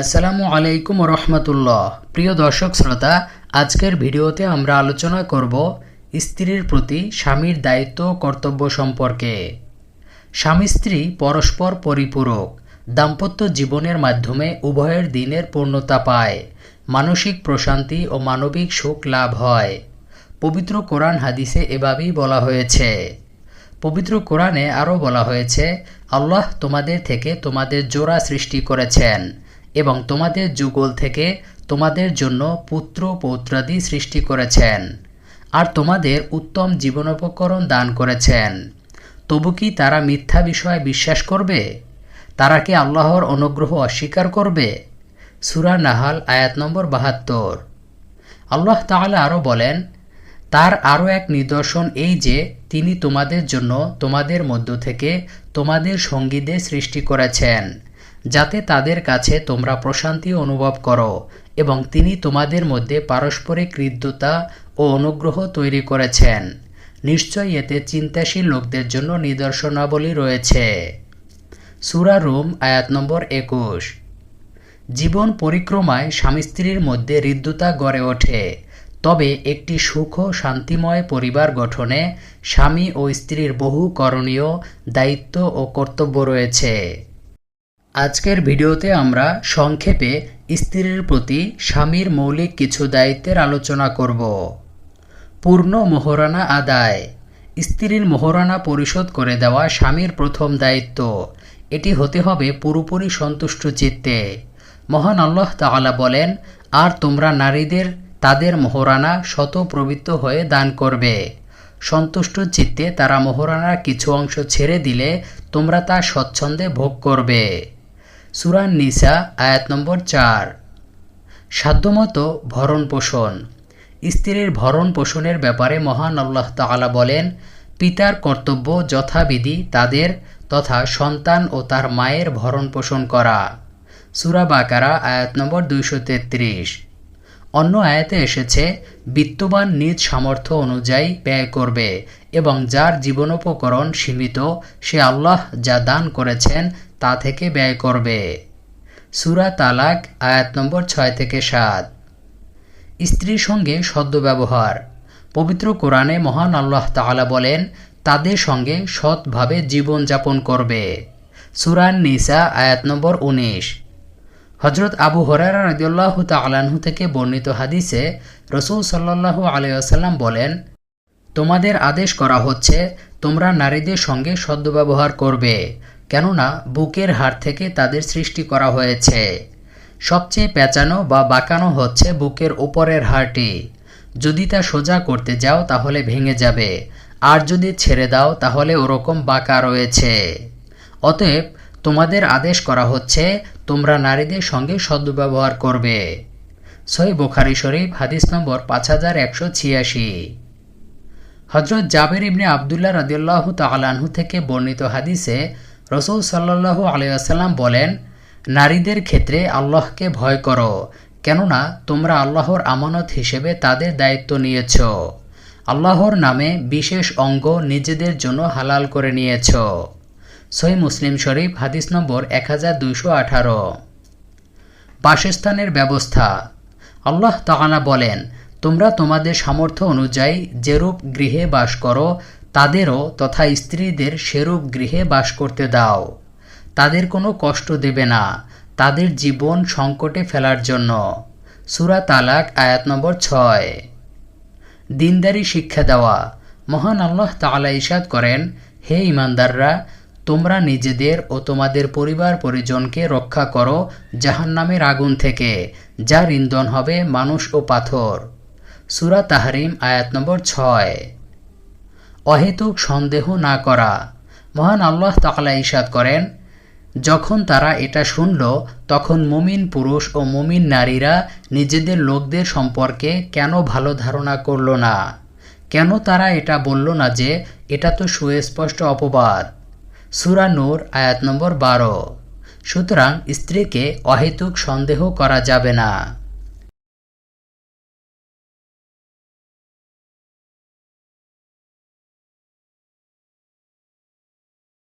আসসালামু আলাইকুম রহমতুল্লাহ। প্রিয় দর্শক শ্রোতা, আজকের ভিডিওতে আমরা আলোচনা করব স্ত্রীর প্রতি স্বামীর দায়িত্ব কর্তব্য সম্পর্কে। স্বামী স্ত্রী পরস্পর পরিপূরক, দাম্পত্য জীবনের মাধ্যমে উভয়ের দিনের পূর্ণতা পায়, মানসিক প্রশান্তি ও মানবিক সুখ লাভ হয়। পবিত্র কোরআন হাদিসে এভাবেই বলা হয়েছে। পবিত্র কোরআনে আরও বলা হয়েছে, আল্লাহ তোমাদের থেকে তোমাদের জোড়া সৃষ্টি করেছেন। এবং তোমাদের যুগল থেকে তোমাদের জন্য পুত্র পৌত্রাদি সৃষ্টি করেছেন, আর তোমাদের উত্তম জীবনোপকরণ দান করেছেন। তবু কি তারা মিথ্যা বিষয়ে বিশ্বাস করবে? তারা কি আল্লাহর অনুগ্রহ অস্বীকার করবে? সুরা নাহাল, আয়াত নম্বর বাহাত্তর। আল্লাহ তাহলে আরও বলেন, তার আরও এক নিদর্শন এই যে, তিনি তোমাদের জন্য তোমাদের মধ্য থেকে তোমাদের সঙ্গীদের সৃষ্টি করেছেন। যাতে তাদের কাছে তোমরা প্রশান্তি অনুভব করো এবং তিনি তোমাদের মধ্যে পারস্পরিক হৃদ্যতা ও অনুগ্রহ তৈরি করেছেন। নিশ্চয়ই এতে চিন্তাশীল লোকদের জন্য নিদর্শনাবলী রয়েছে। সুরা রুম, আয়াত নম্বর একুশ। জীবন পরিক্রমায় স্বামী স্ত্রীর মধ্যে হৃদ্যতা গড়ে ওঠে। তবে একটি সুখ শান্তিময় পরিবার গঠনে স্বামী ও স্ত্রীর বহু করণীয় দায়িত্ব ও কর্তব্য রয়েছে। আজকের ভিডিওতে আমরা সংক্ষেপে স্ত্রীর প্রতি স্বামীর মৌলিক কিছু দায়িত্বের আলোচনা করব। পূর্ণ মোহরানা আদায়। স্ত্রীর মোহরানা পরিশোধ করে দেওয়া স্বামীর প্রথম দায়িত্ব। এটি হতে হবে পুরোপুরি সন্তুষ্ট চিত্তে। মহান আল্লাহ তাআলা বলেন, আর তোমরা নারীদের তাদের মোহরানা শত প্রবৃত্ত হয়ে দান করবে। সন্তুষ্ট চিত্তে তারা মোহরানার কিছু অংশ ছেড়ে দিলে তোমরা তা স্বচ্ছন্দে ভোগ করবে। সুরান নিসা, আয়াত নম্বর চার। সাধ্যমতো ভরণ পোষণ। স্ত্রীর ভরণ পোষণের ব্যাপারে মহান আল্লাহ তালা বলেন, পিতার কর্তব্য যথাবিধি তাদের তথা সন্তান ও তার মায়ের ভরণ পোষণ করা। সুরা বাকারা, আয়াত নম্বর দুইশো তেত্রিশ। অন্য আয়াতে এসেছে, বিত্তবান নিজ সামর্থ্য অনুযায়ী ব্যয় করবে এবং যার জীবনোপকরণ সীমিত, সে আল্লাহ যা দান করেছেন তা থেকে ব্যয় করবে। সুরা তালাক, আয়াত নম্বর ছয় থেকে সাত। স্ত্রীর সঙ্গে সদ্ব্যবহার পবিত্র কোরআনে মহান আল্লাহ তাআলা বলেন, তাদের সঙ্গে সৎভাবে জীবনযাপন করবে। সুরান নিসা, আয়াত নম্বর উনিশ। হজরত আবু হরারা রদিউল্লাহ তালাহু থেকে বর্ণিত হাদিসে রসুল সাল্লাহু আলাইসাল্লাম বলেন, তোমাদের আদেশ করা হচ্ছে, তোমরা নারীদের সঙ্গে সদ্ব্যবহার করবে, কেননা বুকের হাড় থেকে তাদের সৃষ্টি করা হয়েছে। সবচেয়ে পেঁচানো বা বাঁকানো হচ্ছে বুকের উপরের হাড়টি। যদি তা সোজা করতে যাও, তাহলে ভেঙে যাবে, আর যদি ছেড়ে দাও, তাহলে ওরকম বাঁকা রয়েছে। অতএব, তোমাদের আদেশ করা হচ্ছে তোমরা নারীদের সঙ্গে সদ্ব্যবহার করবে। সই বুখারি শরীফ, হাদিস নম্বর পাঁচ হাজার একশো ছিয়াশি। হজরত জাবের ইবনে আবদুল্লাহ রদিউল্লাহ তালাহু থেকে বর্ণিত হাদিসে রসুল সাল্লাহু আলিয়াসাল্লাম বলেন, নারীদের ক্ষেত্রে আল্লাহকে ভয় করো, কেননা তোমরা আল্লাহর আমানত হিসেবে তাদের দায়িত্ব নিয়েছ। আল্লাহর নামে বিশেষ অঙ্গ নিজেদের জন্য হালাল করে নিয়েছ। সই মুসলিম শরীফ, হাদিস নম্বর এক হাজার দুইশো আঠারো। বাসস্থানের ব্যবস্থা। আল্লাহ তাআলা বলেন, তোমরা তোমাদের সামর্থ্য অনুযায়ী যেরূপ গৃহে বাস করো, তাদেরও তথা স্ত্রীদের সেরূপ গৃহে বাস করতে দাও। তাদের কোনো কষ্ট দেবে না। তাদের জীবন সংকটে ফেলার জন্য। সুরা তালাক, আয়াত নম্বর ছয়। দিনদারি শিক্ষা দেওয়া। মহান আল্লাহ তাআলা ইসাদ করেন, হে ইমানদাররা তোমরা নিজেদের ও তোমাদের পরিবার পরিজনকে রক্ষা করো জাহান্নামের আগুন থেকে, যার ইন্ধন হবে মানুষ ও পাথর। সুরা তাহারিম, আয়াত নম্বর ছয়। অহেতুক সন্দেহ না করা। মহান আল্লাহ তাকলা ইসাদ করেন, যখন তারা এটা শুনল, তখন মুমিন পুরুষ ও মুমিন নারীরা নিজেদের লোকদের সম্পর্কে কেন ভালো ধারণা করল না? কেন তারা এটা বলল না যে এটা তো সুস্পষ্ট অপবাদ? সুরা নূর আয়াত নম্বর বারো। সুতরাং স্ত্রীকে অহেতুক সন্দেহ করা যাবে না।